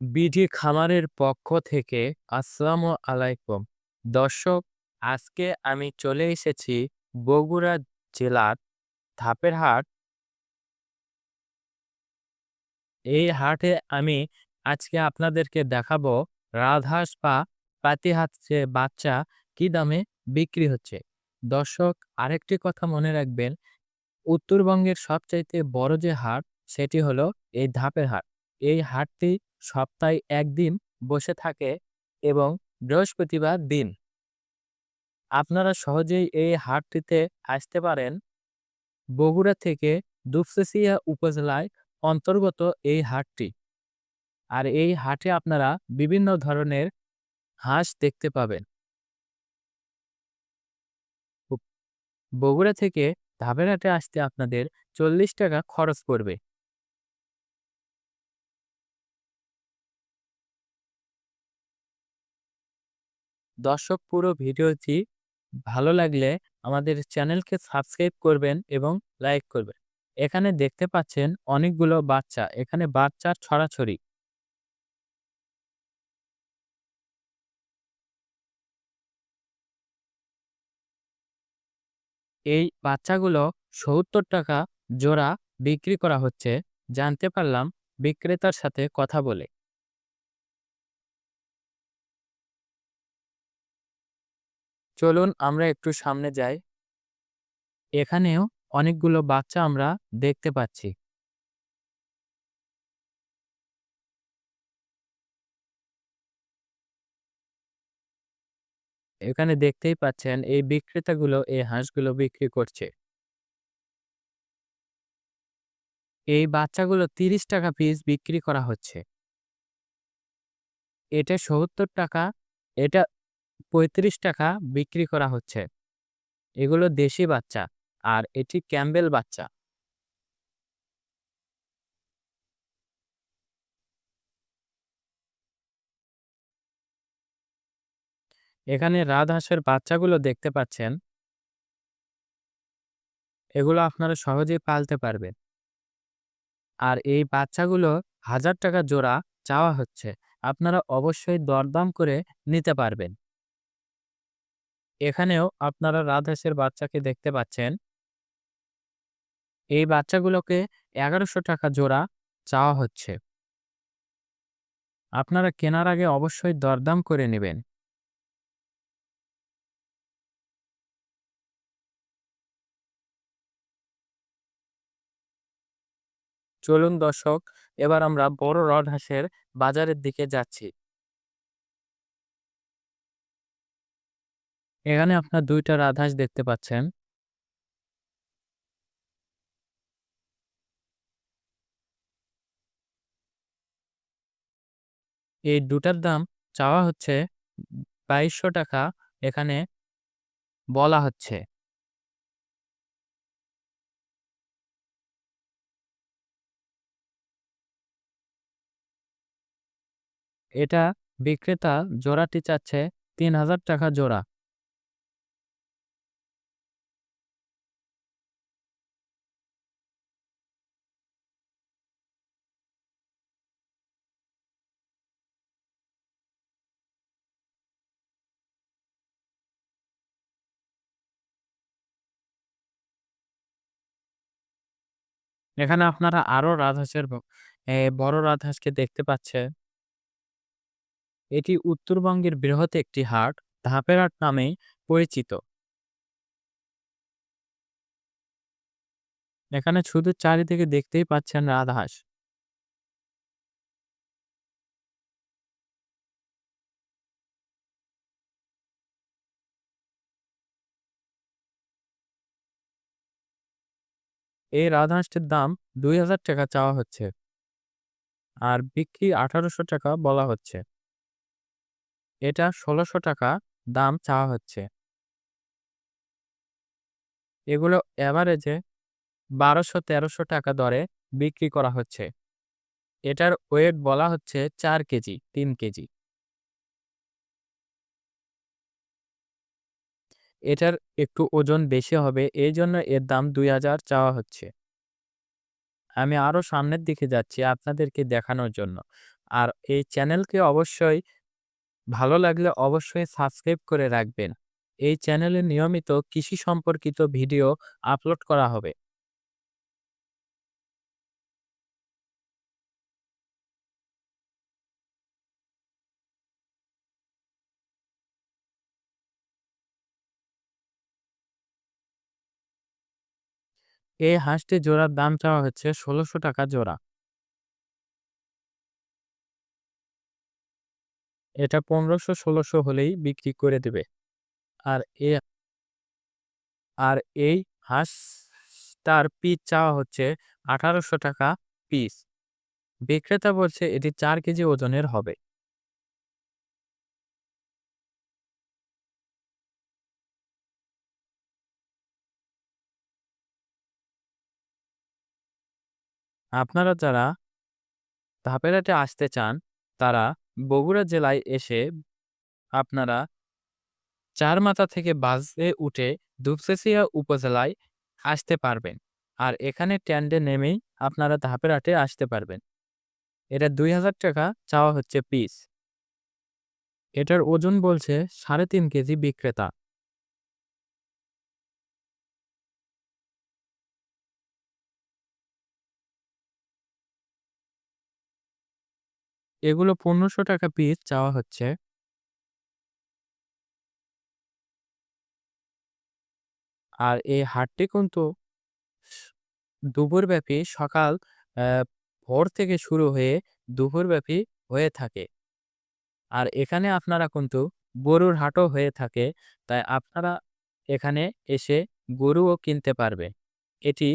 BD খামারের পক্ষ থেকে আসসালামু আলাইকুম। দর্শক, আজকে আমি চলে এসেছি বগুড়া জেলার ধাপের হাট এই হাটে আমি আজকে আপনাদেরকে দেখাবো রাজহাঁস বা পাতিহাঁস বাচ্চা কি দামে বিক্রি হচ্ছে। দর্শক, আরেকটি কথা মনে রাখবেন, উত্তরবঙ্গের সবচাইতে বড় যে হাট, সেটি হলো এই ধাপের হাট এই হাটটি সপ্তাহে একদিন বসে থাকে এবং বৃহস্পতিবার দিন। আপনারা সহজেই এই হাটটিতে আসতে পারেন। বগুড়া থেকে দুপসেসিয়া উপজেলায় অন্তর্গত এই হাটটি। আর এই হাটে আপনারা বিভিন্ন ধরনের হাঁস দেখতে পাবেন। বগুড়া থেকে ধাপের হাটে আসতে আপনাদের চল্লিশ টাকা খরচ পড়বে। দর্শক, পুরো ভিডিওটি ভালো লাগলে আমাদের চ্যানেলকে সাবস্ক্রাইব করবেন এবং লাইক করবেন। এখানে দেখতে পাচ্ছেন অনেকগুলো বাচ্চা, এখানে বাচ্চার ছড়াছড়ি। এই বাচ্চাগুলো সত্তর টাকা জোড়া বিক্রি করা হচ্ছে। জানতে পারলাম বিক্রেতার সাথে কথা বলে। চলুন আমরা একটু সামনে যাই। এখানেও অনেকগুলো বাচ্চা আমরা দেখতে পাচ্ছি। এখানে দেখতেই পাচ্ছেন এই বিক্রেতাগুলো এই হাঁসগুলো বিক্রি করছে। এই বাচ্চাগুলো তিরিশ টাকা পিস বিক্রি করা হচ্ছে। এটা সত্তর টাকা, এটা পঁয়ত্রিশ টাকা বিক্রি করা হচ্ছে। এগুলো দেশি বাচ্চা, আর এটি ক্যাম্বেল বাচ্চা। এখানে রাজহাঁসের বাচ্চাগুলো দেখতে পাচ্ছেন। এগুলো আপনারা সহজেই পালতে পারবেন। আর এই বাচ্চাগুলো হাজার টাকা জোড়া চাওয়া হচ্ছে। আপনারা অবশ্যই দরদাম করে নিতে পারবেন। এখানেও আপনারা রাজহাঁসের বাচ্চাকে দেখতে পাচ্ছেন। এই বাচ্চাগুলোকে এগারোশো টাকা জোড়া চাওয়া হচ্ছে। আপনারা কেনার আগে অবশ্যই দরদাম করে নেবেন। চলুন দর্শক, এবার আমরা বড় রড হাঁসের বাজারের দিকে যাচ্ছি। এখানে আপনার দুইটা রাধাস দেখতে পাচ্ছেন। এই দুটার দাম চাওয়া হচ্ছে বাইশশো টাকা, এখানে বলা হচ্ছে। এটা বিক্রেতা জোড়াটি চাচ্ছে তিন হাজার টাকা জোড়া। এখানে আপনারা আরও রাজহাঁসের এ, বড় রাজহাঁসকে দেখতে পাচ্ছেন এটি উত্তরবঙ্গের বৃহৎ একটি হাট ধাপের হাট নামে পরিচিত। এখানে শুধু চারিদিকে দেখতেই পাচ্ছেন রাজহাঁস। এই রাজহাঁসটির দাম দুই হাজার টাকা চাওয়া হচ্ছে। আর বিক্রি আঠারোশো টাকা বলা হচ্ছে। এটা ষোলোশো টাকা দাম চাওয়া হচ্ছে। এগুলো অ্যাভারেজে বারোশো তেরোশো টাকা দরে বিক্রি করা হচ্ছে। এটার ওয়েট বলা হচ্ছে চার কেজি, তিন কেজি। এটার একটু ওজন বেশি হবে, এই জন্য এর দাম দুই হাজার চাওয়া হচ্ছে আমি আরও সামনের দিকে যাচ্ছি আপনাদেরকে দেখানোর জন্য। আর এই চ্যানেলকে অবশ্যই ভালো লাগলে অবশ্যই সাবস্ক্রাইব করে রাখবেন। এই চ্যানেলে নিয়মিত কৃষি সম্পর্কিত ভিডিও আপলোড করা হবে। এই হাঁসটি জোড়ার দাম চাওয়া হচ্ছে ৳১৬০০ জোড়া। এটা পনেরোশো ষোলোশো হলেই বিক্রি করে দেবে। আর এ আর এই হাঁসটার পিস চাওয়া হচ্ছে ৳১৮০০ পিস। বিক্রেতা বলছে এটি চার কেজি ওজনের হবে। আপনারা যারা ধাপের হাটে আসতে চান, তারা বগুড়া জেলায় এসে আপনারা চারমাথা থেকে বাসে উঠে দুপচাঁচিয়া উপজেলায় আসতে পারবেন। আর এখানে ট্যান্ডে নেমেই আপনারা ধাপের হাটে আসতে পারবেন। এটা ৳২০০০ চাওয়া হচ্ছে পিস। এটার ওজন বলছে ৩.৫ কেজি বিক্রেতা। এগুলো ৳১৫০০ পিস চাওয়া হচ্ছে। আর এই হাটটি কিন্তু দুপুরব্যাপী সকাল ভোর থেকে শুরু হয়ে দুপুরব্যাপী হয়ে থাকে। আর এখানে আপনারা কিন্তু গরুর হাটও হয়ে থাকে। তাই আপনারা এখানে এসে গরুও কিনতে পারবেন। এটি